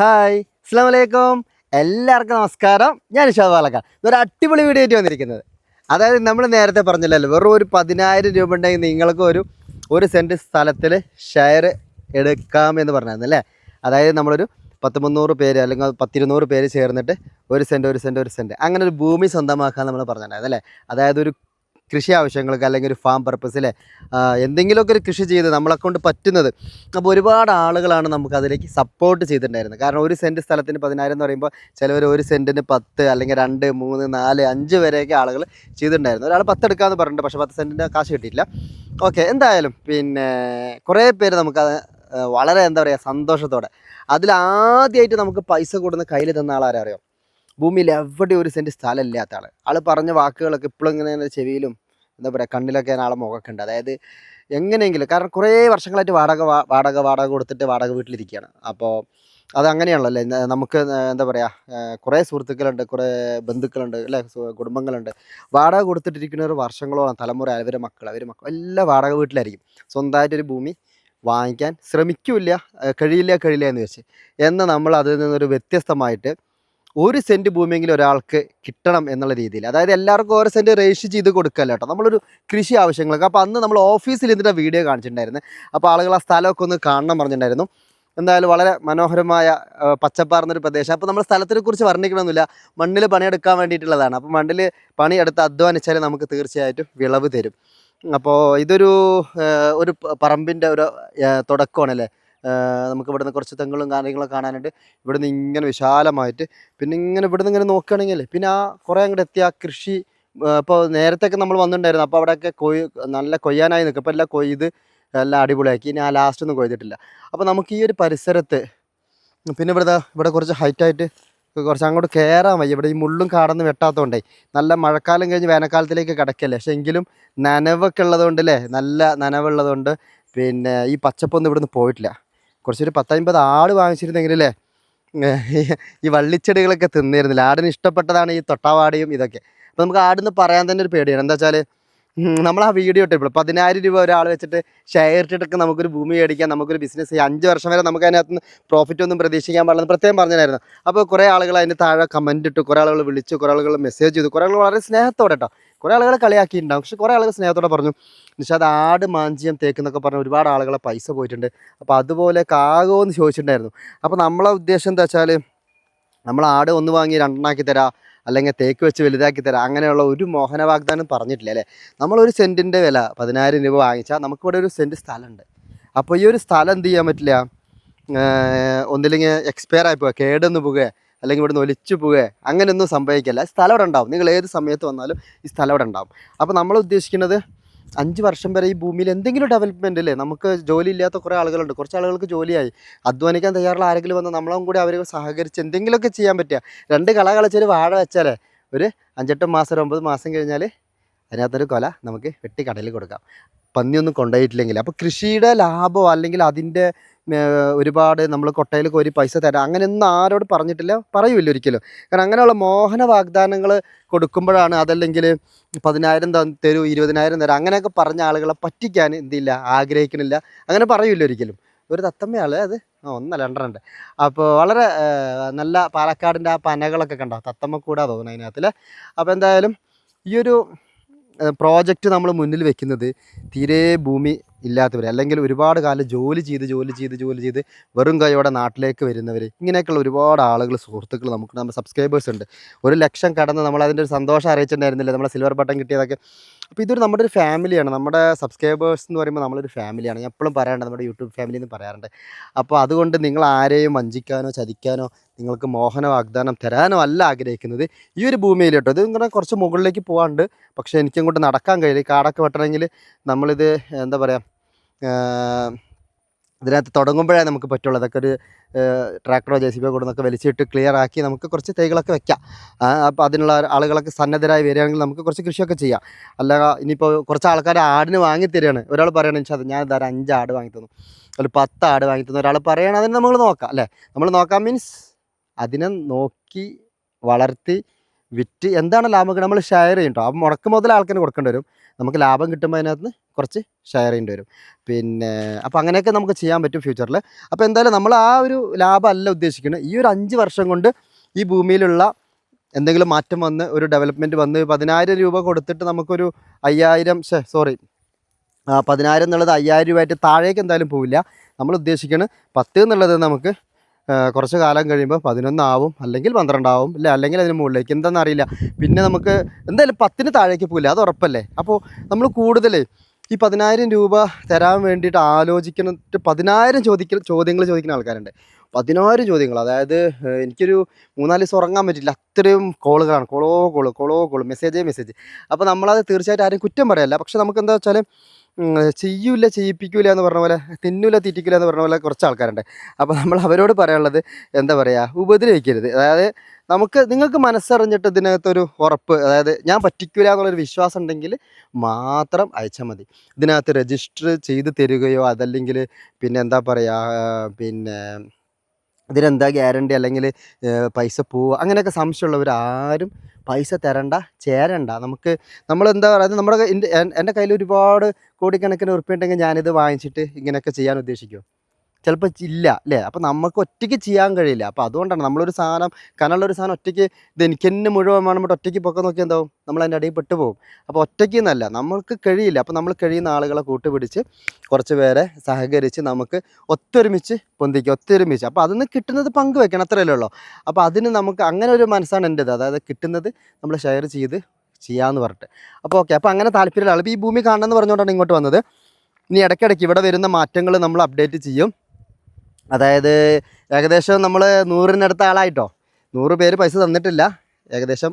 Hi അസ്സാം വലൈക്കും എല്ലാവർക്കും നമസ്കാരം. ഞാൻ ഇഷാദ് പാലക്കാട് ഇതൊരു അടിപൊളി വീഡിയോ ആയിട്ട് വന്നിരിക്കുന്നത്. അതായത് നമ്മൾ നേരത്തെ പറഞ്ഞില്ലല്ലോ വെറും ഒരു പതിനായിരം രൂപ ഉണ്ടെങ്കിൽ നിങ്ങൾക്ക് ഒരു ഒരു സെന്റ് സ്ഥലത്തിൽ ഷെയർ എടുക്കാമെന്ന് പറഞ്ഞായിരുന്നു അല്ലേ? അതായത് നമ്മളൊരു പത്ത് മുന്നൂറ് പേര് അല്ലെങ്കിൽ പത്തിരുന്നൂറ് പേര് ചേർന്നിട്ട് ഒരു സെന്റ് ഒരു സെന്റ് ഒരു സെന്റ് അങ്ങനെ ഒരു ഭൂമി സ്വന്തമാക്കാൻ നമ്മൾ പറഞ്ഞിട്ടുണ്ടായിരുന്നു അല്ലേ? അതായത് ഒരു കൃഷി ആവശ്യങ്ങൾക്ക് അല്ലെങ്കിൽ ഒരു ഫാം പർപ്പസിലെ എന്തെങ്കിലുമൊക്കെ ഒരു കൃഷി ചെയ്ത് നമ്മളെ കൊണ്ട് പറ്റുന്നത്. അപ്പോൾ ഒരുപാട് ആളുകളാണ് നമുക്ക് അതിലേക്ക് സപ്പോർട്ട് ചെയ്തിട്ടുണ്ടായിരുന്നത്. കാരണം ഒരു സെന്റ് സ്ഥലത്തിന് പതിനായിരം എന്ന് പറയുമ്പോൾ ചിലവർ ഒരു സെന്റിന് പത്ത് അല്ലെങ്കിൽ രണ്ട് മൂന്ന് നാല് അഞ്ച് വരെയൊക്കെ ആളുകൾ ചെയ്തിട്ടുണ്ടായിരുന്നു. ഒരാൾ പത്ത് എടുക്കാമെന്ന് പറഞ്ഞിട്ടുണ്ട് പക്ഷേ പത്ത് സെന്റിന്റെ കാശ് കിട്ടിയില്ല ഓക്കെ എന്തായാലും പിന്നെ കുറേ പേര് നമുക്കത് വളരെ എന്താ പറയുക സന്തോഷത്തോടെ. അതിലാദ്യമായിട്ട് നമുക്ക് പൈസ കൂടുന്ന കയ്യിൽ തന്ന ആളാരെ അറിയാം? ഭൂമിയിൽ എവിടെ ഒരു സെന്റ് സ്ഥലം ഇല്ലാത്ത ആൾ ആൾ പറഞ്ഞ വാക്കുകളൊക്കെ ഇപ്പോഴും ഇങ്ങനെ ചെവിയിലും എന്താ പറയുക കണ്ണിലൊക്കെ ആളെ മുഖമൊക്കെ ഉണ്ട്. അതായത് എങ്ങനെയെങ്കിലും കാരണം കുറേ വർഷങ്ങളായിട്ട് വാടക വാടക വാടക കൊടുത്തിട്ട് വാടക വീട്ടിലിരിക്കുകയാണ്. അപ്പോൾ അത് അങ്ങനെയാണല്ലോ അല്ലേ? നമുക്ക് എന്താ പറയുക കുറേ സുഹൃത്തുക്കളുണ്ട് കുറേ ബന്ധുക്കളുണ്ട് അല്ലേ? കുടുംബങ്ങളുണ്ട്. വാടക കൊടുത്തിട്ടിരിക്കുന്നവർ വർഷങ്ങളോളം തലമുറ അവരെ മക്കൾ അവർ മക്കൾ എല്ലാം വാടക വീട്ടിലായിരിക്കും. സ്വന്തമായിട്ടൊരു ഭൂമി വാങ്ങിക്കാൻ ശ്രമിക്കില്ല കഴിയില്ല കഴിയില്ല എന്ന് വെച്ച്. എന്നാൽ നമ്മൾ അതിൽ നിന്നൊരു വ്യത്യസ്തമായിട്ട് ഒരു സെന്റ് ഭൂമിയെങ്കിലും ഒരാൾക്ക് കിട്ടണം എന്നുള്ള രീതിയിൽ. അതായത് എല്ലാവർക്കും ഓരോ സെന്റ് രജിസ്റ്റർ ചെയ്ത് കൊടുക്കല്ല കേട്ടോ നമ്മളൊരു കൃഷി ആവശ്യങ്ങൾക്ക്. അപ്പോൾ അന്ന് നമ്മൾ ഓഫീസിൽ ഇതിന്റെ വീഡിയോ കാണിച്ചിട്ടുണ്ടായിരുന്നു. അപ്പോൾ ആളുകൾ ആ സ്ഥലമൊക്കെ ഒന്ന് കാണണം പറഞ്ഞിട്ടുണ്ടായിരുന്നു. എന്തായാലും വളരെ മനോഹരമായ പച്ചപ്പാർന്നൊരു പ്രദേശം. അപ്പോൾ നമ്മൾ സ്ഥലത്തിനെ കുറിച്ച് വർണിക്കണമെന്നില്ല മണ്ണിൽ പണിയെടുക്കാൻ വേണ്ടിയിട്ടുള്ളതാണ്. അപ്പോൾ മണ്ണിൽ പണിയെടുത്ത് അധ്വാനിച്ചാൽ നമുക്ക് തീർച്ചയായിട്ടും വിളവ് തരും. അപ്പോൾ ഇതൊരു ഒരു പറമ്പിന്റെ ഒരു തുടക്കമാണല്ലേ? നമുക്ക് ഇവിടുന്ന് കുറച്ച് തെങ്ങുകളും കാര്യങ്ങളൊക്കെ കാണാനുണ്ട്. ഇവിടുന്ന് ഇങ്ങനെ വിശാലമായിട്ട് പിന്നെ ഇങ്ങനെ ഇവിടുന്ന് ഇങ്ങനെ നോക്കുകയാണെങ്കിൽ പിന്നെ ആ കുറേ അങ്ങോട്ട് എത്തിയ ആ കൃഷി ഇപ്പോൾ നേരത്തെ ഒക്കെ നമ്മൾ വന്നിട്ടുണ്ടായിരുന്നു. അപ്പോൾ അവിടെയൊക്കെ കൊയ് നല്ല കൊയ്യാനായി നിൽക്കും അപ്പോൾ എല്ലാം കൊയ്ത് എല്ലാം അടിപൊളിയാക്കി. ഇനി ആ ലാസ്റ്റ് ഒന്നും കൊയ്തിട്ടില്ല. അപ്പോൾ നമുക്ക് ഈ ഒരു പരിസരത്ത് പിന്നെ ഇവിടെ ഇവിടെ കുറച്ച് ഹൈറ്റായിട്ട് കുറച്ച് അങ്ങോട്ട് കയറാൻ വയ്യ. ഇവിടെ ഈ മുള്ളും കാടന്ന് വെട്ടാത്തതുകൊണ്ടേ നല്ല മഴക്കാലം കഴിഞ്ഞ് വേനൽക്കാലത്തിലേക്ക് കിടക്കല്ലേ. പക്ഷെ എങ്കിലും നനവൊക്കെ ഉള്ളതുകൊണ്ട് അല്ലേ? നല്ല നനവുള്ളതുകൊണ്ട് പിന്നെ ഈ പച്ചപ്പൊന്നും ഇവിടുന്ന് പോയിട്ടില്ല. കുറച്ചൊരു പത്തമ്പത് ആട് വാങ്ങിച്ചിരുന്നെങ്കിലല്ലേ? ഈ വള്ളിച്ചെടികളൊക്കെ തിന്നിരുന്നില്ല. ആടിന് ഇഷ്ടപ്പെട്ടതാണ് ഈ തൊട്ടാവാടിയും ഇതൊക്കെ. അപ്പോൾ നമുക്ക് ആടെന്ന് പറയാൻ തന്നെ ഒരു പേടിയാണ്. എന്താ വെച്ചാൽ നമ്മൾ ആ വീഡിയോ ഇട്ടപ്പോൾ പതിനായിരം രൂപ ഒരാൾ വെച്ചിട്ട് ഷെയർ ഇട്ടിട്ടൊക്കെ നമുക്കൊരു ഭൂമി മേടിക്കാം നമുക്കൊരു ബിസിനസ് ചെയ്യാം അഞ്ച് വർഷം വരെ നമുക്ക് അതിനകത്ത് നിന്ന് പ്രോഫിറ്റ് ഒന്നും പ്രതീക്ഷിക്കാൻ പാടില്ല പ്രത്യേകം പറഞ്ഞായിരുന്നു അപ്പോൾ കുറേ ആളുകൾ അതിന്റെ താഴെ കമന്റ് ഇട്ടു. കുറേ ആളുകൾ വിളിച്ചു. കുറേ ആളുകൾ മെസ്സേജ് ചെയ്തു. കുറേ ആളുകൾ വളരെ സ്നേഹത്തോടെ കേട്ടോ കുറേ ആളുകൾ കളിയാക്കിയിട്ടുണ്ടാവും. പക്ഷെ കുറേ ആളുകൾ സ്നേഹത്തോടെ പറഞ്ഞു നിഷാദ് ആട് മാഞ്ചിയം തേക്കെന്നൊക്കെ പറഞ്ഞ ഒരുപാട് ആളുകളെ പൈസ പോയിട്ടുണ്ട്. അപ്പോൾ അതുപോലെ കാകോ എന്ന് ചോദിച്ചിട്ടുണ്ടായിരുന്നു. അപ്പോൾ നമ്മളെ ഉദ്ദേശം എന്താ വെച്ചാൽ നമ്മൾ ആട് ഒന്ന് വാങ്ങി രണ്ടെണ്ണാക്കി തരാം അല്ലെങ്കിൽ തേക്ക് വെച്ച് വലുതാക്കി തരാം അങ്ങനെയുള്ള ഒരു മോഹന വാഗ്ദാനം പറഞ്ഞിട്ടില്ല അല്ലേ? നമ്മളൊരു സെന്റിന്റെ വില പതിനായിരം രൂപ വാങ്ങിച്ചാൽ നമുക്കിവിടെ ഒരു സെന്റ് സ്ഥലമുണ്ട്. അപ്പോൾ ഈ ഒരു സ്ഥലം എന്ത് ചെയ്യാൻ പറ്റില്ല? ഒന്നില്ലെങ്കിൽ എക്സ്പയർ ആയി പോവുക കേടൊന്ന് പോവുക അല്ലെങ്കിൽ ഇവിടുന്ന് ഒലിച്ചു പോവുക അങ്ങനെയൊന്നും സംഭവിക്കില്ല. സ്ഥലം ഇവിടെ ഉണ്ടാവും നിങ്ങൾ ഏത് സമയത്ത് വന്നാലും ഈ സ്ഥലം ഇവിടെ ഉണ്ടാവും അപ്പോൾ നമ്മൾ ഉദ്ദേശിക്കുന്നത് അഞ്ച് വർഷം വരെ ഈ ഭൂമിയിൽ എന്തെങ്കിലും ഡെവലപ്മെന്റ് അല്ലേ നമുക്ക് ജോലി ഇല്ലാത്ത കുറേ ആളുകളുണ്ട്. കുറച്ച് ആളുകൾക്ക് ജോലിയായി. അധ്വാനിക്കാൻ തയ്യാറുള്ള ആരെങ്കിലും വന്ന് നമ്മളും കൂടി അവരെ സഹകരിച്ച് എന്തെങ്കിലുമൊക്കെ ചെയ്യാൻ പറ്റുക. രണ്ട് കള കളിച്ചൊരു വാഴ വെച്ചാലേ ഒരു അഞ്ചെട്ട് മാസം ഒരു ഒമ്പത് മാസം കഴിഞ്ഞാൽ അതിനകത്തൊരു കൊല നമുക്ക് വെട്ടി കടയിൽ കൊടുക്കാം. പന്നിയൊന്നും കൊണ്ടുപോയിട്ടില്ലെങ്കിൽ. അപ്പോൾ കൃഷിയുടെ ലാഭമോ അല്ലെങ്കിൽ അതിന്റെ ഒരുപാട് നമ്മൾ കൊട്ടയിൽ കോരി പൈസ തരാം. അങ്ങനെയൊന്നും ആരോട് പറഞ്ഞിട്ടില്ല. പറയൂല ഒരിക്കലും. കാരണം അങ്ങനെയുള്ള മോഹന വാഗ്ദാനങ്ങൾ കൊടുക്കുമ്പോഴാണ് അതല്ലെങ്കിൽ പതിനായിരം തരൂ ഇരുപതിനായിരം തരാം അങ്ങനെയൊക്കെ പറഞ്ഞ ആളുകളെ പറ്റിക്കാൻ എന്തില്ല ആഗ്രഹിക്കണില്ല. അങ്ങനെ പറയൂല ഒരിക്കലും. ഒരു തത്തമ്മയാൾ അത്? ഒന്നല്ല രണ്ടെണ്ണുണ്ട് അപ്പോൾ വളരെ നല്ല പാലക്കാടിന്റെ ആ പനകളൊക്കെ കണ്ടോ? തത്തമ്മ കൂടാ തോന്നുന്നു അതിനകത്തിൽ അപ്പോൾ എന്തായാലും ഈ ഒരു പ്രോജക്റ്റ് നമ്മൾ മുന്നിൽ വെക്കുന്നത് തീരെ ഭൂമി ഇല്ലാത്തവർ അല്ലെങ്കിൽ ഒരുപാട് കാലം ജോലി ചെയ്ത് ജോലി ചെയ്ത് ജോലി ചെയ്ത് വെറും കൈയോടെ നാട്ടിലേക്ക് വരുന്നവർ ഇങ്ങനെയൊക്കെയുള്ള ഒരുപാട് ആളുകൾ സുഹൃത്തുക്കൾ നമുക്ക് നമ്മുടെ സബ്സ്ക്രൈബേഴ്സ് ഉണ്ട്. ഒരു ലക്ഷം കടന്ന് നമ്മൾ അതിന്റെ ഒരു സന്തോഷം അറിയിച്ചിട്ടുണ്ടായിരുന്നില്ല? നമ്മളെ സിൽവർ ബട്ടൺ കിട്ടിയതൊക്കെ അപ്പോൾ ഇതൊരു നമ്മുടെ ഒരു ഫാമിലിയാണ് നമ്മുടെ സബ്സ്ക്രൈബേഴ്സ് എന്ന് പറയുമ്പോൾ നമ്മളൊരു ഫാമിലിയാണ് ഞാൻ എപ്പോഴും പറയാറുണ്ട് നമ്മുടെ യൂട്യൂബ് ഫാമിലി എന്ന് പറയാറുണ്ട്. അപ്പോൾ അതുകൊണ്ട് നിങ്ങൾ ആരെയും വഞ്ചിക്കാനോ ചതിക്കാനോ നിങ്ങൾക്ക് മോഹന വാഗ്ദാനം തരാനോ അല്ല ആഗ്രഹിക്കുന്നത് ഈ ഒരു ഭൂമിയിൽ കേട്ടോ. ഇത് ഇങ്ങനെ കുറച്ച് മുകളിലേക്ക് പോകാണ്ട് പക്ഷേ എനിക്കങ്ങോട്ട് നടക്കാൻ കഴിയില്ല. കാടൊക്കെ വെട്ടണമെങ്കിൽ നമ്മളിത് എന്താ പറയുക ഇതിനകത്ത് തുടങ്ങുമ്പോഴേ നമുക്ക് പറ്റുള്ളൂ. അതൊക്കെ ഒരു ട്രാക്ടറോ ജെ സി ബിയോ കൊടുന്നൊക്കെ വലിച്ചിട്ട് ക്ലിയർ ആക്കി നമുക്ക് കുറച്ച് തൈകളൊക്കെ വെക്കാം. അപ്പോൾ അതിനുള്ള ആളുകളൊക്കെ സന്നദ്ധരായി വരികയാണെങ്കിൽ നമുക്ക് കുറച്ച് കൃഷിയൊക്കെ ചെയ്യാം. അല്ല ഇനിയിപ്പോൾ കുറച്ച് ആൾക്കാർ ആടിന് വാങ്ങി തരികയാണ്. ഒരാൾ പറയണമെന്ന് വെച്ചാൽ ഞാൻ ഇതാ അഞ്ച് ആട് വാങ്ങി തന്നു. ഒരു പത്ത് ആട് വാങ്ങി തന്നു. ഒരാൾ പറയണം അതിന് നമ്മൾ നോക്കാം. അല്ലേ? നമ്മൾ നോക്കാം മീൻസ് അതിനെ നോക്കി വളർത്തി വിറ്റ് എന്താണ് ലാഭം? നമ്മൾ ഷെയർ ചെയ്യും കേട്ടോ അപ്പം മുടക്ക് മുതൽ ആൾക്കാർ കൊടുക്കേണ്ടി വരും. നമുക്ക് ലാഭം കിട്ടുമ്പോൾ അതിനകത്ത് നിന്ന് കുറച്ച് ഷെയർ ചെയ്യേണ്ടി വരും. പിന്നെ അപ്പോൾ അങ്ങനെയൊക്കെ നമുക്ക് ചെയ്യാൻ പറ്റും ഫ്യൂച്ചറിൽ അപ്പോൾ എന്തായാലും നമ്മൾ ആ ഒരു ലാഭമല്ല ഉദ്ദേശിക്കുന്നത് ഈ ഒരു അഞ്ച് വർഷം കൊണ്ട് ഈ ഭൂമിയിലുള്ള എന്തെങ്കിലും മാറ്റം വന്ന് ഒരു ഡെവലപ്മെന്റ് വന്ന് പതിനായിരം രൂപ കൊടുത്തിട്ട് നമുക്കൊരു അയ്യായിരം സോറി പതിനായിരം എന്നുള്ളത് അയ്യായിരം രൂപയായിട്ട് താഴേക്ക് എന്തായാലും പോവില്ല. നമ്മൾ ഉദ്ദേശിക്കുന്നത് പത്ത് എന്നുള്ളത് നമുക്ക് കുറച്ച് കാലം കഴിയുമ്പോൾ പതിനൊന്നാവും അല്ലെങ്കിൽ പന്ത്രണ്ടാവും ഇല്ല? അല്ലെങ്കിൽ അതിന് മുകളിലേക്ക്. എന്താണെന്നറിയില്ല പിന്നെ നമുക്ക് എന്തായാലും പത്തിന് താഴേക്ക് പോകില്ല. അത് ഉറപ്പല്ലേ? അപ്പോൾ നമ്മൾ കൂടുതൽ ഈ പതിനായിരം രൂപ തരാൻ വേണ്ടിയിട്ട് ആലോചിക്കുന്നിട്ട് പതിനായിരം ചോദിക്കുന്ന ചോദ്യങ്ങൾ ചോദിക്കുന്ന ആൾക്കാരുണ്ട്. പതിനായിരം ചോദ്യങ്ങൾ. അതായത് എനിക്കൊരു മൂന്നാൽ ദിവസം ഉറങ്ങാൻ പറ്റില്ല. അത്രയും കോളുകളാണ്. കോളോ കോൾ കോളോ കോൾ മെസ്സേജേ മെസ്സേജ്. അപ്പോൾ നമ്മളത് തീർച്ചയായിട്ടും ആരും കുറ്റം പറയല്ല. പക്ഷെ നമുക്ക് എന്താ വെച്ചാൽ ചെയ്യൂല ചെയ്യിപ്പിക്കൂല എന്ന് പറഞ്ഞ പോലെ തിന്നൂല തീറ്റിക്കൂല എന്ന് പറഞ്ഞ പോലെ കുറച്ച് ആൾക്കാരുണ്ട്. അപ്പോൾ നമ്മൾ അവരോട് പറയാനുള്ളത് എന്താ പറയുക ഉപദ്രവിക്കരുത്. അതായത് നമുക്ക് നിങ്ങൾക്ക് മനസ്സറിഞ്ഞിട്ട് ഇതിനകത്തൊരു ഉറപ്പ് അതായത് ഞാൻ പറ്റിക്കൂല എന്നുള്ളൊരു വിശ്വാസം ഉണ്ടെങ്കിൽ മാത്രം അയച്ചാൽ മതി. ഇതിനകത്ത് രജിസ്റ്റർ ചെയ്ത് തരികയോ അതല്ലെങ്കിൽ പിന്നെ എന്താ പറയുക പിന്നെ ഇതിനെന്താ ഗ്യാരണ്ടി? അല്ലെങ്കിൽ പൈസ പോവുക അങ്ങനെയൊക്കെ സംശയമുള്ളവർ ആരും പൈസ തരണ്ട ചേരണ്ട. നമുക്ക് നമ്മൾ എന്താ പറയുക നമ്മുടെ എന്റെ എൻ- എന്റെ കയ്യിൽ ഒരുപാട് കോടിക്കണക്കിന് ഉറുപ്പിയുണ്ടെങ്കിൽ ഞാനിത് വാങ്ങിച്ചിട്ട് ഇങ്ങനെയൊക്കെ ചെയ്യാൻ ഉദ്ദേശിക്കും ചിലപ്പോൾ ഇല്ല അല്ലേ? അപ്പോൾ നമുക്ക് ഒറ്റയ്ക്ക് ചെയ്യാൻ കഴിയില്ല. അപ്പോൾ അതുകൊണ്ടാണ് നമ്മളൊരു സാധനം കനമുള്ളൊരു സാധനം ഒറ്റയ്ക്ക് ഇത് എനിക്ക് തന്നെ മുഴുവൻ വേണം ഒറ്റയ്ക്ക് പൊക്കം നോക്കി എന്താവും? നമ്മൾ അതിന്റെ അടിയിൽ പെട്ടുപോകും. അപ്പോൾ ഒറ്റയ്ക്ക് എന്നല്ല നമ്മൾക്ക് കഴിയില്ല. അപ്പോൾ നമ്മൾ കഴിയുന്ന ആളുകളെ കൂട്ടുപിടിച്ച് കുറച്ച് പേരെ സഹകരിച്ച് നമുക്ക് ഒത്തൊരുമിച്ച് പൊന്തിക്കുക ഒത്തൊരുമിച്ച്. അപ്പോൾ അതിൽ നിന്ന് കിട്ടുന്നത് പങ്കുവെക്കണം അത്രയല്ലേ ഉള്ളൂ. അപ്പോൾ അതിന് നമുക്ക് അങ്ങനെ ഒരു മനസ്സാണ് എന്റേത്. അതായത് കിട്ടുന്നത് നമ്മൾ ഷെയർ ചെയ്ത് ചെയ്യാമെന്ന് പറഞ്ഞിട്ട്. അപ്പോൾ ഓക്കെ അപ്പോൾ അങ്ങനെ താല്പര്യമുള്ള ആൾ ഈ ഭൂമി കാണണമെന്ന് പറഞ്ഞുകൊണ്ടാണ് ഇങ്ങോട്ട് വന്നത്. ഇനി ഇടയ്ക്കിടയ്ക്ക് ഇവിടെ വരുന്ന മാറ്റങ്ങൾ നമ്മൾ അപ്ഡേറ്റ് ചെയ്യും. അതായത് ഏകദേശം നമ്മൾ നൂറിനടുത്ത ആളായിട്ടോ. നൂറ് പേര് പൈസ തന്നിട്ടില്ല. ഏകദേശം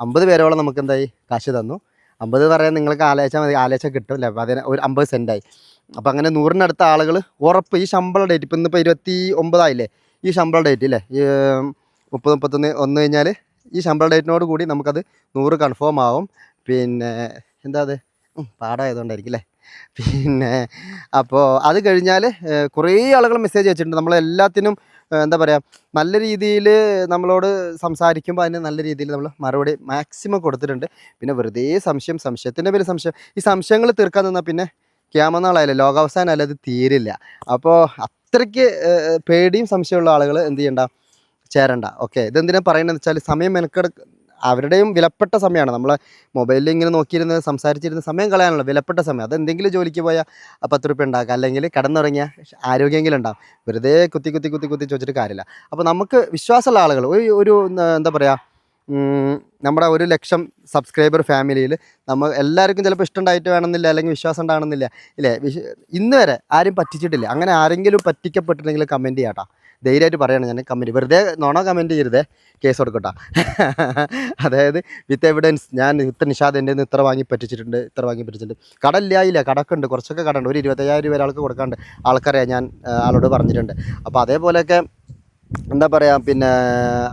അമ്പത് പേരോളം നമുക്ക് എന്തായി കാശ് തന്നു. അമ്പത് പറയാൻ നിങ്ങൾക്ക് ആലോചിച്ച മതി. ആലോചിച്ച കിട്ടും അപ്പോൾ അതിന് ഒരു അമ്പത് സെന്റായി അപ്പോൾ അങ്ങനെ നൂറിനടുത്ത ആളുകൾ ഉറപ്പ് ഈ ശമ്പള ഡേറ്റ് ഇപ്പം ഇന്നിപ്പോൾ ഇരുപത്തി ഒമ്പതായില്ലേ ഈ ശമ്പള ഡേറ്റ് ഇല്ലേ? മുപ്പത് മുപ്പത്തൊന്ന് ഒന്ന് കഴിഞ്ഞാൽ ഈ ശമ്പള ഡേറ്റിനോട് കൂടി നമുക്കത് നൂറ് കൺഫേം ആവും. പിന്നെ എന്താ അത്? പാടായതുകൊണ്ടായിരിക്കും അല്ലേ? പിന്നെ അപ്പോൾ അത് കഴിഞ്ഞാൽ കുറേ ആളുകൾ മെസ്സേജ് അയച്ചിട്ടുണ്ട്. നമ്മളെല്ലാത്തിനും എല്ലാത്തിനും എന്താ പറയുക നല്ല രീതിയിൽ നമ്മളോട് സംസാരിക്കുമ്പോൾ അതിന് നല്ല രീതിയിൽ നമ്മൾ മറുപടി മാക്സിമം കൊടുത്തിട്ടുണ്ട്. പിന്നെ വെറുതെ സംശയം സംശയത്തിന്റെ പേര് സംശയം. ഈ സംശയങ്ങൾ തീർക്കാൻ നിന്നാൽ പിന്നെ ക്യാമനാളായാലും ലോകാവസാനമായാലും അത് തീരില്ല. അപ്പോൾ അത്രയ്ക്ക് പേടിയും സംശയമുള്ള ആളുകൾ എന്ത് ചെയ്യണ്ട? ചേരണ്ട. ഓക്കെ. ഇതെന്തിനാ പറയുന്നത് വെച്ചാൽ സമയം മെനക്കെടു അവരുടെയും വിലപ്പെട്ട സമയമാണ്. നമ്മൾ മൊബൈലിൽ ഇങ്ങനെ നോക്കിയിരുന്ന് സംസാരിച്ചിരുന്ന സമയം കളയാനുള്ള വിലപ്പെട്ട സമയം. അത് എന്തെങ്കിലും ജോലിക്ക് പോയാൽ പത്ത് റുപ്യ ഉണ്ടാക്കുക അല്ലെങ്കിൽ കടന്നുറങ്ങിയ ആരോഗ്യമെങ്കിലും ഉണ്ടാകും വെറുതെ കുത്തി കുത്തി കുത്തി കുത്തി ചോദിച്ചിട്ട് കാര്യമില്ല. അപ്പോൾ നമുക്ക് വിശ്വാസമുള്ള ആളുകൾ ഒരു ഒരു എന്താ- പറയുക നമ്മുടെ ഒരു ലക്ഷം സബ്സ്ക്രൈബർ ഫാമിലിയിൽ നമ്മൾ എല്ലാവർക്കും ചിലപ്പോൾ ഇഷ്ടമുണ്ടായിട്ട് വേണമെന്നില്ല അല്ലെങ്കിൽ വിശ്വാസം ഉണ്ടാകണമെന്നില്ല. ഇല്ലേ? ഇന്ന് വരെ ആരും പറ്റിച്ചിട്ടില്ല. അങ്ങനെ ആരെങ്കിലും പറ്റിക്കപ്പെട്ടിട്ടുണ്ടെങ്കിൽ കമന്റ് ചെയ്യാട്ടോ. ധൈര്യമായിട്ട് പറയണം ഞാൻ കമന്റ് വെറുതെ നോണോ കമന്റ് ചെയ്യരുതേ. കേസ് കൊടുക്കട്ടോ. അതായത് വിത്ത് എവിഡൻസ് ഞാൻ ഇത്ര നിഷാദ് എന്റെ നിന്ന് ഇത്ര വാങ്ങി പറ്റിച്ചിട്ടുണ്ട് ഇത്ര വാങ്ങി പറ്റിച്ചിട്ടുണ്ട്. കടയില്ലായില്ല കടക്കുണ്ട്. കുറച്ചൊക്കെ കടണ്ട്. ഒരു ഇരുപത്തയ്യായിരം രൂപ ഒരാൾക്ക് കൊടുക്കാണ്ട് ആൾക്കാരെ ഞാൻ ആളോട് പറഞ്ഞിട്ടുണ്ട്. അപ്പോൾ അതേപോലെയൊക്കെ എന്താ പറയുക പിന്നെ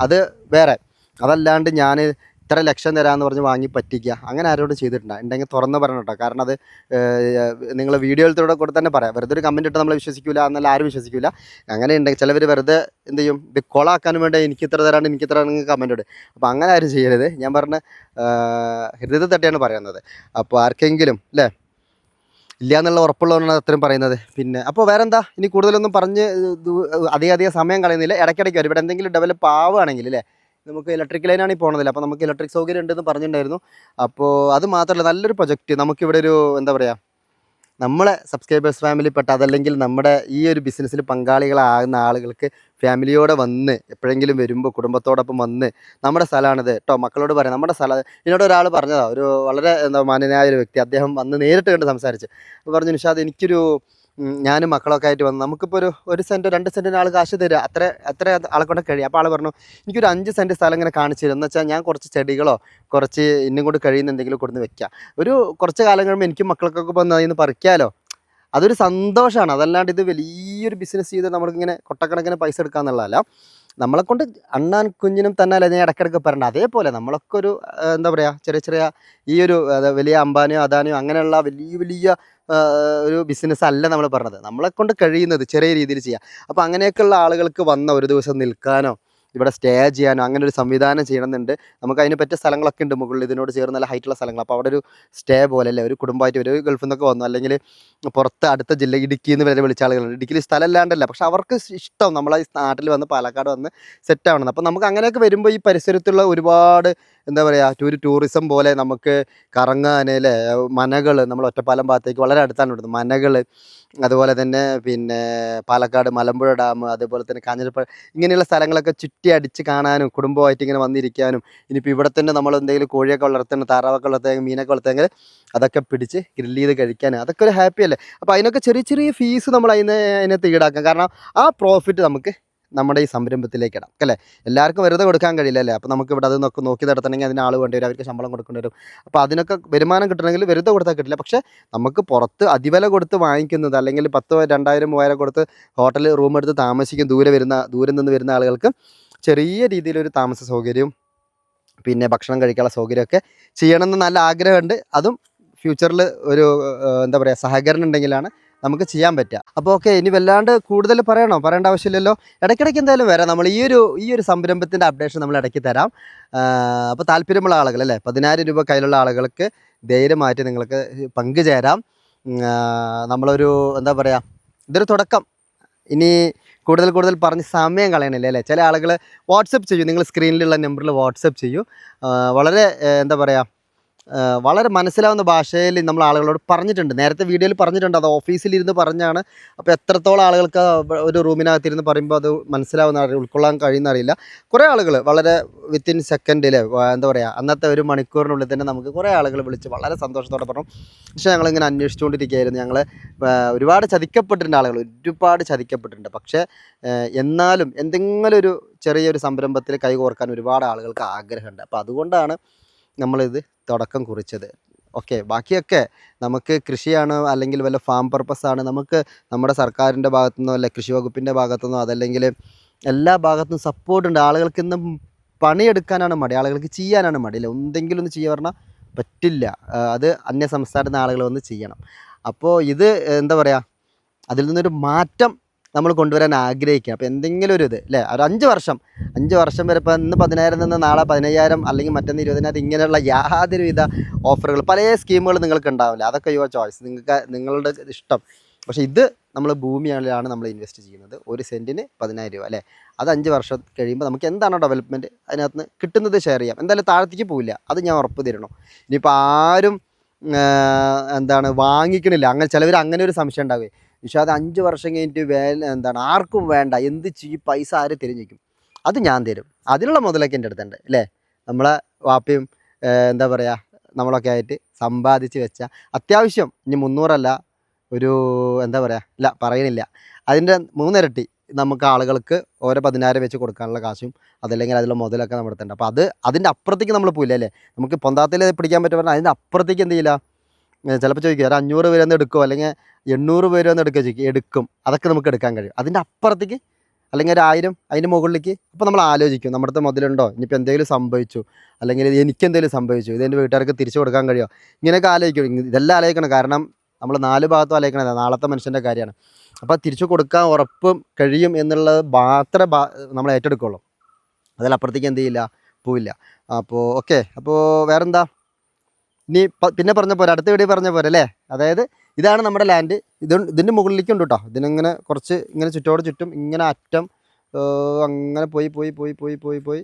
അത് വേറെ. അതല്ലാണ്ട് ഞാൻ ഇത്ര ലക്ഷം തരാമെന്ന് പറഞ്ഞ് വാങ്ങി പറ്റിക്കുക. അങ്ങനെ ആരോടും ചെയ്തിട്ടുണ്ട് ഉണ്ടെങ്കിൽ തുറന്ന് പറയണം കേട്ടോ. കാരണം അത് നിങ്ങൾ വീഡിയോയിലൂടെ കൂടെ തന്നെ പറയാം. വെറുതെ ഒരു കമന്റ് ഇട്ട് നമ്മൾ വിശ്വസിക്കില്ല എന്നല്ല ആരും വിശ്വസിക്കില്ല അങ്ങനെ ഉണ്ടെങ്കിൽ ചിലവർ വെറുതെ എന്ത് ചെയ്യും? ഇത് കൊളാക്കാൻ വേണ്ടി എനിക്ക് ഇത്ര തരാണ്ട് എനിക്ക് ഇത്ര കമന്റ് ഇടും. അപ്പോൾ അങ്ങനെ ആരും ചെയ്യരുത്. ഞാൻ പറഞ്ഞ ഹൃദയത്തെ തട്ടിയാണ് പറയുന്നത്. അപ്പോൾ ആർക്കെങ്കിലും അല്ലേ ഇല്ല എന്നുള്ള ഉറപ്പുള്ളവരാണ് അത്രയും പറയുന്നത്. പിന്നെ അപ്പോൾ വേറെ എന്താ ഇനി കൂടുതലൊന്നും പറഞ്ഞ് അധികം അധികം സമയം കളയുന്നില്ല. ഇടയ്ക്കിടയ്ക്ക് വരും. ഇവിടെ എന്തെങ്കിലും ഡെവലപ്പ് ആവുകയാണെങ്കിൽ അല്ലേ നമുക്ക് ഇലക്ട്രിക് ലൈനാണ് ഈ പോണതില്ല അപ്പോൾ നമുക്ക് ഇലക്ട്രിക് സൗകര്യം ഉണ്ടെന്ന് പറഞ്ഞിട്ടുണ്ടായിരുന്നു അപ്പോൾ അത് മാത്രമല്ല നല്ലൊരു പ്രൊജക്റ്റ് നമുക്കിവിടെ ഒരു എന്താ പറയുക നമ്മളെ സബ്സ്ക്രൈബേഴ്സ് ഫാമിലിപ്പെട്ട അതല്ലെങ്കിൽ നമ്മുടെ ഈ ഒരു ബിസിനസ്സിൽ പങ്കാളികളാകുന്ന ആളുകൾക്ക് ഫാമിലിയോടെ വന്ന് എപ്പോഴെങ്കിലും വരുമ്പോൾ കുടുംബത്തോടൊപ്പം വന്ന് നമ്മുടെ സ്ഥലമാണിത് കേട്ടോ മക്കളോട് പറയാം നമ്മുടെ സ്ഥലം എന്നോട് ഒരാൾ പറഞ്ഞതാണ് ഒരു വളരെ എന്താ മാന്യനായ ഒരു വ്യക്തി. അദ്ദേഹം വന്ന് നേരിട്ട് കണ്ട് സംസാരിച്ച്. അപ്പോൾ പറഞ്ഞു നിഷാദ് എനിക്കൊരു ഞാനും മക്കളൊക്കെ ആയിട്ട് വന്നു. നമുക്കിപ്പോൾ ഒരു ഒരു സെന്റ് രണ്ട് സെന്റിന് ആൾ കാശ് തരിക അത്ര അത്ര ആളെ കഴിയും അപ്പോൾ ആൾ പറഞ്ഞു എനിക്കൊരു അഞ്ച് സെന്റ് സ്ഥലം ഇങ്ങനെ കാണിച്ചു തരും എന്ന് വെച്ചാൽ ഞാൻ കുറച്ച് ചെടികളോ കുറച്ച് ഇന്നും കൊണ്ട് കഴിയുന്ന എന്തെങ്കിലും കൊടുന്ന് വെക്കുക ഒരു കുറച്ച് കാലം കഴിയുമ്പോൾ എനിക്കും മക്കൾക്കൊക്കെ വന്ന് അതിൽ നിന്ന് പറിക്കാമല്ലോ അതൊരു സന്തോഷമാണ് അതല്ലാണ്ട് ഇത് വലിയൊരു ബിസിനസ് ചെയ്ത് നമ്മൾക്കിങ്ങനെ കൊട്ടക്കണക്കിന് പൈസ എടുക്കാന്നുള്ളതല്ല. നമ്മളെ കൊണ്ട് അണ്ണാൻ കുഞ്ഞിനും തന്നെ ഞാൻ ഇടയ്ക്കിടയ്ക്ക് പറയണ്ട. അതേപോലെ നമ്മളൊക്കെ ഒരു എന്താ പറയുക ചെറിയ ചെറിയ ഈ ഒരു വലിയ അംബാനിയോ അദാനിയോ അങ്ങനെയുള്ള വലിയ വലിയ ഒരു ബിസിനസ് അല്ല നമ്മൾ പറഞ്ഞത്. നമ്മളെ കൊണ്ട് കഴിയുന്നത് ചെറിയ രീതിയിൽ ചെയ്യാം. അപ്പോൾ അങ്ങനെയൊക്കെയുള്ള ആളുകൾക്ക് വന്ന ഒരു ദിവസം നിൽക്കാനോ ഇവിടെ സ്റ്റേ ചെയ്യാനോ അങ്ങനെ ഒരു സംവിധാനം ചെയ്യണമെന്നുണ്ട്. നമുക്ക് അതിന് പറ്റിയ സ്ഥലങ്ങളൊക്കെ ഉണ്ട് മുകളിൽ ഇതിനോട് ചേർന്ന് നല്ല ഹൈറ്റുള്ള സ്ഥലങ്ങൾ. അപ്പോൾ അവിടെ ഒരു സ്റ്റേ പോലെ അല്ലേ ഒരു കുടുംബമായിട്ട് ഒരു ഗൾഫിൽ നിന്നൊക്കെ വന്നു. അല്ലെങ്കിൽ പുറത്ത് അടുത്ത ജില്ല ഇടുക്കിയിൽ നിന്ന് വരെ വിളിച്ച ആളുകളുണ്ട് ഇടുക്കിയിൽ സ്ഥലം ഇല്ലാണ്ടല്ല പക്ഷെ അവർക്ക് ഇഷ്ടം. നമ്മളെ നാട്ടിൽ വന്ന് പാലക്കാട് വന്ന് സെറ്റ് ആവണം. അപ്പോൾ നമുക്ക് അങ്ങനെയൊക്കെ വരുമ്പോൾ ഈ പരിസരത്തുള്ള ഒരുപാട് എന്താ പറയുക ഒരു ടൂറിസം പോലെ നമുക്ക് കറങ്ങാൻ അല്ലേ മനകൾ നമ്മൾ ഒറ്റപ്പാലം ഭാഗത്തേക്ക് വളരെ അടുത്താണ് ഇവിടുന്ന്. മനകൾ അതുപോലെ തന്നെ പിന്നെ പാലക്കാട് മലമ്പുഴ ഡാം അതുപോലെ തന്നെ കാഞ്ഞിരപ്പുഴ ഇങ്ങനെയുള്ള സ്ഥലങ്ങളൊക്കെ ചുറ്റി അടിച്ച് കാണാനും കുടുംബമായിട്ട് ഇങ്ങനെ വന്നിരിക്കാനും ഇനിയിപ്പോൾ ഇവിടെ തന്നെ നമ്മൾ എന്തെങ്കിലും കോഴിയൊക്കെ വളർത്തണം താറാവൊക്കെ വളർത്തുക മീനൊക്കെ വളർത്തുകയെങ്കിൽ അതൊക്കെ പിടിച്ച് ഗ്രില്ല് ചെയ്ത് കഴിക്കാൻ അതൊക്കെ ഒരു ഹാപ്പിയല്ലേ അപ്പോൾ അതിനൊക്കെ ചെറിയ ചെറിയ ഫീസ് നമ്മൾ അതിന് അതിനകത്ത് ഈടാക്കാം. കാരണം ആ പ്രോഫിറ്റ് നമുക്ക് നമ്മുടെ ഈ സംരംഭത്തിലേക്ക് ഇടാം അല്ലേ? എല്ലാവർക്കും വെറുതെ കൊടുക്കാൻ കഴിയില്ല അല്ലേ അപ്പോൾ നമുക്ക് ഇവിടെ അത് നോക്കി നോക്കി നടത്തണമെങ്കിൽ അതിന് ആൾ വേണ്ടി വരും അവർക്ക് ശമ്പളം കൊടുക്കേണ്ടി വരും. അപ്പോൾ അതിനൊക്കെ വരുമാനം കിട്ടണമെങ്കിൽ വെറുതെ കൊടുത്താൽ കിട്ടില്ല. പക്ഷേ നമുക്ക് പുറത്ത് അതിവില കൊടുത്ത് വാങ്ങിക്കുന്നത് അല്ലെങ്കിൽ പത്ത് രണ്ടായിരം മൂവായിരം കൊടുത്ത് ഹോട്ടൽ റൂം എടുത്ത് താമസിക്കും ദൂരെ വരുന്ന ദൂരെ നിന്ന് വരുന്ന ആളുകൾക്ക് ചെറിയ രീതിയിലൊരു താമസ സൗകര്യവും പിന്നെ ഭക്ഷണം കഴിക്കാനുള്ള സൗകര്യമൊക്കെ ചെയ്യണമെന്ന് നല്ല ആഗ്രഹമുണ്ട്. അതും ഫ്യൂച്ചറിൽ ഒരു എന്താ പറയുക സഹകരണം ഉണ്ടെങ്കിലാണ് നമുക്ക് ചെയ്യാൻ പറ്റുക. അപ്പോൾ ഓക്കെ ഇനി വല്ലാണ്ട് കൂടുതൽ പറയണോ? പറയേണ്ട ആവശ്യമില്ലല്ലോ. ഇടയ്ക്കിടയ്ക്ക് എന്തായാലും വരാം. നമ്മൾ ഈ ഒരു ഈ ഒരു സംരംഭത്തിന്റെ അപ്ഡേഷൻ നമ്മൾ ഇടയ്ക്ക് തരാം. അപ്പോൾ താല്പര്യമുള്ള ആളുകൾ അല്ലേ? പതിനായിരം രൂപ കയ്യിലുള്ള ആളുകൾക്ക് ധൈര്യമായിട്ട് നിങ്ങൾക്ക് പങ്കുചേരാം നമ്മളൊരു എന്താ പറയുക ഇതൊരു തുടക്കം. ഇനി കൂടുതൽ കൂടുതൽ പറഞ്ഞ് സമയം കളയണില്ല അല്ലേ? ചില ആളുകൾ വാട്സപ്പ് ചെയ്യൂ. നിങ്ങൾ സ്ക്രീനിലുള്ള നമ്പറിൽ വാട്സപ്പ് ചെയ്യൂ. വളരെ എന്താ പറയുക വളരെ മനസ്സിലാവുന്ന ഭാഷയിൽ നമ്മൾ ആളുകളോട് പറഞ്ഞിട്ടുണ്ട്. നേരത്തെ വീഡിയോയിൽ പറഞ്ഞിട്ടുണ്ട്. അത് ഓഫീസിലിരുന്ന് പറഞ്ഞാണ്. അപ്പോൾ എത്രത്തോളം ആളുകൾക്ക് ഒരു റൂമിനകത്തിരുന്ന് പറയുമ്പോൾ അത് മനസ്സിലാവുന്ന ഉൾക്കൊള്ളാൻ കഴിയുന്ന അറിയില്ല കുറേ ആളുകൾ വളരെ വിത്തിൻ സെക്കൻഡിൽ എന്താ പറയുക അന്നത്തെ ഒരു മണിക്കൂറിനുള്ളിൽ തന്നെ നമുക്ക് കുറേ ആളുകൾ വിളിച്ച് വളരെ സന്തോഷത്തോടെ പറഞ്ഞു. പക്ഷേ ഞങ്ങളിങ്ങനെ അന്വേഷിച്ചുകൊണ്ടിരിക്കുകയായിരുന്നു. ഞങ്ങൾ ഒരുപാട് ചതിക്കപ്പെട്ടിട്ടുണ്ട് ആളുകൾ. ഒരുപാട് ചതിക്കപ്പെട്ടിട്ടുണ്ട്. പക്ഷേ എന്നാലും എന്തെങ്കിലും ഒരു ചെറിയൊരു സംരംഭത്തിൽ കൈകോർക്കാൻ ഒരുപാട് ആളുകൾക്ക് ആഗ്രഹമുണ്ട്. അപ്പോൾ അതുകൊണ്ടാണ് നമ്മളിത് തുടക്കം കുറിച്ചത്. ഓക്കെ ബാക്കിയൊക്കെ നമുക്ക് കൃഷിയാണ് അല്ലെങ്കിൽ വല്ല ഫാം പർപ്പസ് ആണ്. നമുക്ക് നമ്മുടെ സർക്കാരിന്റെ ഭാഗത്തുനിന്നോ അല്ലെ കൃഷി വകുപ്പിന്റെ ഭാഗത്തുനിന്നോ അതല്ലെങ്കിൽ എല്ലാ ഭാഗത്തും സപ്പോർട്ട് ഉണ്ട്. ആളുകൾക്ക് ഇന്നും പണിയെടുക്കാനാണ് മടി. ആളുകൾക്ക് ചെയ്യാനാണ് മടി. അല്ല എന്തെങ്കിലും ഒന്ന് ചെയ്യുക പറഞ്ഞാൽ പറ്റില്ല. അത് അന്യ സംസ്ഥാനത്തുനിന്ന് ആളുകൾ വന്ന് ചെയ്യണം. അപ്പോൾ ഇത് എന്താ പറയുക അതിൽ നിന്നൊരു മാറ്റം നമ്മൾ കൊണ്ടുവരാൻ ആഗ്രഹിക്കുക. അപ്പോൾ എന്തെങ്കിലും ഒരു ഇത് അല്ലേ? ഒരു അഞ്ച് വർഷം. അഞ്ച് വർഷം വരെ ഇപ്പോൾ ഇന്ന് പതിനായിരം നിന്ന് നാളെ പതിനയ്യായിരം അല്ലെങ്കിൽ മറ്റൊന്ന് ഇരുപതിനായിരം ഇങ്ങനെയുള്ള യാതൊരുവിധ ഓഫറുകൾ പല സ്കീമുകൾ നിങ്ങൾക്ക് ഉണ്ടാവില്ല. അതൊക്കെ യുവ ചോയ്സ് നിങ്ങൾക്ക് നിങ്ങളുടെ ഇഷ്ടം. പക്ഷേ ഇത് നമ്മൾ ഭൂമിയാണ് നമ്മൾ ഇൻവെസ്റ്റ് ചെയ്യുന്നത്. ഒരു സെന്റിന് പതിനായിരം രൂപ അല്ലേ? അത് അഞ്ച് വർഷം കഴിയുമ്പോൾ നമുക്ക് എന്താണോ ഡെവലപ്മെന്റ് അതിനകത്ത് നിന്ന് കിട്ടുന്നത് ഷെയർ ചെയ്യാം. എന്തായാലും താഴത്തേക്ക് പോവില്ല. അത് ഞാൻ ഉറപ്പ് തരണം ഇനിയിപ്പോൾ ആരും എന്താണ് വാങ്ങിക്കണില്ല. അങ്ങനെ ചിലവർ അങ്ങനെ ഒരു സംശയം ഉണ്ടാവുകയെ അത് അഞ്ച് വർഷം കഴിഞ്ഞിട്ട് വേ എന്താണ് ആർക്കും വേണ്ട എന്ത് ചെയ്യും പൈസ ആര് തിരിഞ്ഞിരിക്കും അത് ഞാൻ തരും. അതിനുള്ള മുതലൊക്കെ എന്റെ അടുത്തുണ്ട് അല്ലേ? നമ്മളെ വാപ്പയും എന്താ പറയുക നമ്മളൊക്കെ ആയിട്ട് സമ്പാദിച്ച് വെച്ച അത്യാവശ്യം ഇനി മുന്നൂറല്ല ഒരു എന്താ പറയുക ഇല്ല പറയണില്ല. അതിന്റെ മൂന്നിരട്ടി നമുക്ക് ആളുകൾക്ക് ഓരോ പതിനായിരം വെച്ച് കൊടുക്കാനുള്ള കാശും അതല്ലെങ്കിൽ അതിലുള്ള മുതലൊക്കെ നമ്മുടെ അടുത്തുണ്ട്. അപ്പോൾ അത് അതിന്റെ അപ്പുറത്തേക്ക് നമ്മൾ പോയില്ല അല്ലേ? നമുക്ക് പൊന്താത്തിൽ പിടിക്കാൻ പറ്റുമെന്ന് അതിന്റെ അപ്പുറത്തേക്ക് എന്ത് ചെയ്യില്ല? ചിലപ്പോൾ ചോദിക്കുക ഒരു അഞ്ഞൂറ് പേര് ഒന്ന് എടുക്കുമോ അല്ലെങ്കിൽ എണ്ണൂറ് പേര് ഒന്ന് എടുക്കുക ചോദിക്കും എടുക്കും. അതൊക്കെ നമുക്ക് എടുക്കാൻ കഴിയും. അതിന്റെ അപ്പുറത്തേക്ക് അല്ലെങ്കിൽ ഒരു ആയിരം അതിന്റെ മുകളിലേക്ക് അപ്പോൾ നമ്മൾ ആലോചിക്കും നമ്മുടെ അടുത്ത് മുതലുണ്ടോ? ഇനിയിപ്പോൾ എന്തെങ്കിലും സംഭവിച്ചു? അല്ലെങ്കിൽ എനിക്ക് എന്തെങ്കിലും സംഭവിച്ചു? ഇത് എന്റെ വീട്ടുകാർക്ക് തിരിച്ചു കൊടുക്കാൻ കഴിയുമോ? ഇങ്ങനെയൊക്കെ ആലോചിക്കും. ഇതെല്ലാം ആലോചിക്കണം. കാരണം നമ്മൾ നാല് ഭാഗത്തും ആലോചിക്കണത് നാളത്തെ മനുഷ്യന്റെ കാര്യമാണ്. അപ്പോൾ തിരിച്ചു കൊടുക്കാൻ ഉറപ്പും കഴിയും എന്നുള്ളത് മാത്രമേ നമ്മൾ ഏറ്റെടുക്കുള്ളൂ. അതിലപ്പുറത്തേക്ക് എന്ത് ചെയ്യില്ല? പോവില്ല. അപ്പോൾ ഓക്കെ. അപ്പോൾ വേറെന്താ? ഇനി പിന്നെ പറഞ്ഞ പോലെ അടുത്ത വീഡിയോ പറഞ്ഞ പോലെ അല്ലേ? അതായത് ഇതാണ് നമ്മുടെ ലാൻഡ് ഇത് ഇതിന്റെ മുകളിലേക്ക് ഉണ്ട് കേട്ടോ ഇതിനിങ്ങനെ കുറച്ച് ഇങ്ങനെ ചുറ്റോട് ചുറ്റും ഇങ്ങനെ അറ്റം അങ്ങനെ പോയി പോയി പോയി പോയി പോയി പോയി.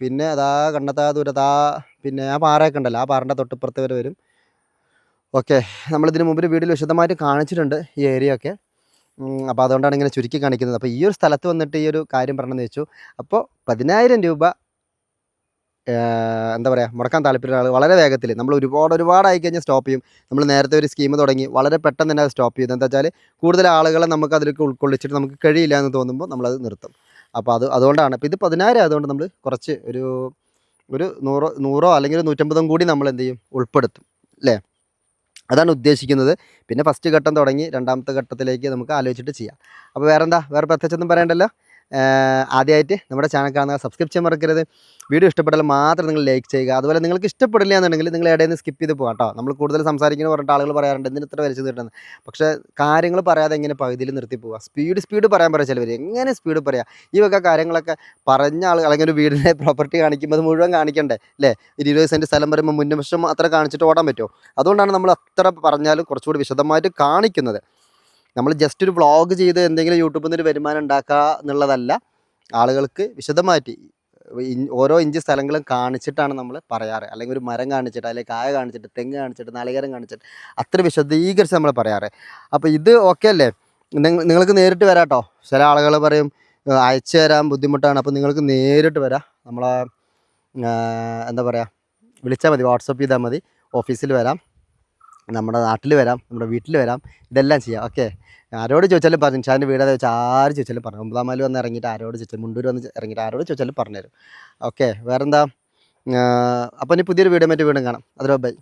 പിന്നെ അതാ കണ്ടെത്താ ദൂരത്താ പിന്നെ ആ പാറയൊക്കെ ഉണ്ടല്ലോ ആ പാറന്റെ തൊട്ടിപ്പുറത്ത് വരെ വരും. ഓക്കെ നമ്മളിതിന് മുമ്പിൽ വീഡിയോയിൽ വിശദമായിട്ട് കാണിച്ചിട്ടുണ്ട് ഈ ഏരിയ ഒക്കെ. അപ്പോൾ അതുകൊണ്ടാണ് ഇങ്ങനെ ചുരുക്കി കാണിക്കുന്നത്. അപ്പോൾ ഈ ഒരു സ്ഥലത്ത് വന്നിട്ട് ഈ ഒരു കാര്യം പറഞ്ഞെന്ന് വെച്ചു അപ്പോൾ പതിനായിരം രൂപ എന്താ പറയുക മുടക്കാൻ താല്പര്യമുള്ള ആൾ വളരെ വേഗത്തിൽ നമ്മൾ ഒരുപാട് ഒരുപാട് ആയി കഴിഞ്ഞാൽ സ്റ്റോപ്പ് ചെയ്യും. നമ്മൾ നേരത്തെ ഒരു സ്കീം തുടങ്ങി വളരെ പെട്ടെന്ന് തന്നെ സ്റ്റോപ്പ് ചെയ്തു എന്താ വെച്ചാൽ കൂടുതൽ ആളുകളെ നമുക്ക് അതിലേക്ക് ഉൾക്കൊള്ളിച്ചിട്ട് നമുക്ക് കഴിയില്ല എന്ന് തോന്നുമ്പോൾ നമ്മളത് നിർത്തും. അപ്പോൾ അത് അതുകൊണ്ടാണ്. അപ്പോൾ ഇത് പതിനായിരം ആയതുകൊണ്ട് നമ്മൾ കുറച്ച് ഒരു ഒരു നൂറോ നൂറോ അല്ലെങ്കിൽ നൂറ്റമ്പതും കൂടി നമ്മൾ എന്ത് ചെയ്യും? ഉൾപ്പെടുത്തും. അല്ലേ അതാണ് ഉദ്ദേശിക്കുന്നത്. പിന്നെ ഫസ്റ്റ് ഘട്ടം തുടങ്ങി രണ്ടാമത്തെ ഘട്ടത്തിലേക്ക് നമുക്ക് ആലോചിച്ചിട്ട് ചെയ്യാം. അപ്പോൾ വേറെന്താ? വേറെ പ്രത്യേകിച്ചൊന്നും പറയണ്ടല്ലോ? ആദ്യമായിട്ട് നമ്മുടെ ചാനൽ കാണുക സബ്സ്ക്രൈബ് ചെയ്യാൻ മറക്കരുത്. വീഡിയോ ഇഷ്ടപ്പെട്ടാൽ മാത്രം നിങ്ങൾ ലൈക്ക് ചെയ്യുക. അതുപോലെ നിങ്ങൾക്ക് ഇഷ്ടപ്പെടില്ല എന്നുണ്ടെങ്കിൽ നിങ്ങൾ ഇടയിൽ നിന്ന് സ്കിപ്പ് ചെയ്ത് പോകാം കേട്ടോ നമ്മൾ കൂടുതൽ സംസാരിക്കുന്നു പറഞ്ഞിട്ട് ആളുകൾ പറയാറുണ്ട് എന്തിന് ഇത്ര വലിച്ചു കിട്ടുന്നത്? പക്ഷേ കാര്യങ്ങൾ പറയാതെ എങ്ങനെ പകുതിയിൽ നിർത്തി പോവുക സ്പീഡ് സ്പീഡ് പറയാൻ പറയാം ചിലവർ എങ്ങനെ സ്പീഡ് പറയാം? ഈ വക കാര്യങ്ങളൊക്കെ പറഞ്ഞ ആൾ അല്ലെങ്കിൽ ഒരു വീടിന്റെ പ്രോപ്പർട്ടി കാണിക്കുമ്പോൾ അത് മുഴുവൻ കാണിക്കണ്ടേ? അല്ലേ ഒരു ഇരുപത് സെന്റ് സ്ഥലം പറയുമ്പോൾ വശം അത്ര കാണിച്ചിട്ട് ഓടാൻ പറ്റുമോ അതുകൊണ്ടാണ് നമ്മൾ അത്ര പറഞ്ഞാലും കുറച്ചുകൂടി വിശദമായിട്ട് കാണിക്കുന്നത്. നമ്മൾ ജസ്റ്റ് ഒരു വ്ളോഗ് ചെയ്ത് എന്തെങ്കിലും യൂട്യൂബിൽ നിന്ന് ഒരു വരുമാനം ഉണ്ടാക്കുക എന്നുള്ളതല്ല. ആളുകൾക്ക് വിശദമായിട്ട് ഓരോ ഇഞ്ച് സ്ഥലങ്ങളും കാണിച്ചിട്ടാണ് നമ്മൾ പറയാറ്. അല്ലെങ്കിൽ ഒരു മരം കാണിച്ചിട്ട് അല്ലെങ്കിൽ കായ കാണിച്ചിട്ട് തെങ്ങ് കാണിച്ചിട്ട് നാളികേരം കാണിച്ചിട്ട് അത്ര വിശദീകരിച്ച് നമ്മൾ പറയാറ്. അപ്പോൾ ഇത് ഓക്കെ അല്ലേ? നിങ്ങ- നിങ്ങൾക്ക് നേരിട്ട് വരാം കേട്ടോ ചില ആളുകൾ പറയും "ഏ, അയച്ചു തരാൻ ബുദ്ധിമുട്ടാണ്. അപ്പോൾ നിങ്ങൾക്ക് നേരിട്ട് വരാം. നമ്മളെ എന്താ പറയുക വിളിച്ചാൽ മതി. വാട്സപ്പ് ചെയ്താൽ മതി. ഓഫീസിൽ വരാം. നമ്മുടെ നാട്ടിൽ വരാം നമ്മുടെ വീട്ടിൽ വരാം ഇതെല്ലാം ചെയ്യാം. ഓക്കെ ആരോട് ചോദിച്ചാലും പറഞ്ഞു ഷാന്റെ വീട് വെച്ചാൽ ആര് ചോദിച്ചാലും പറഞ്ഞു. ഒമ്പതാം വന്ന് ഇറങ്ങിയിട്ട് ആരോട് ചോദിച്ചാലും മുണ്ടൂർ വന്ന് ഇറങ്ങിയിട്ട് ആരോട് ചോദിച്ചാലും പറഞ്ഞുതരും. ഓക്കെ വേറെന്താ? അപ്പോൾ ഇനി പുതിയൊരു വീഡിയോ മറ്റു വീണ്ടും കാണാം. അതിലോ ബൈ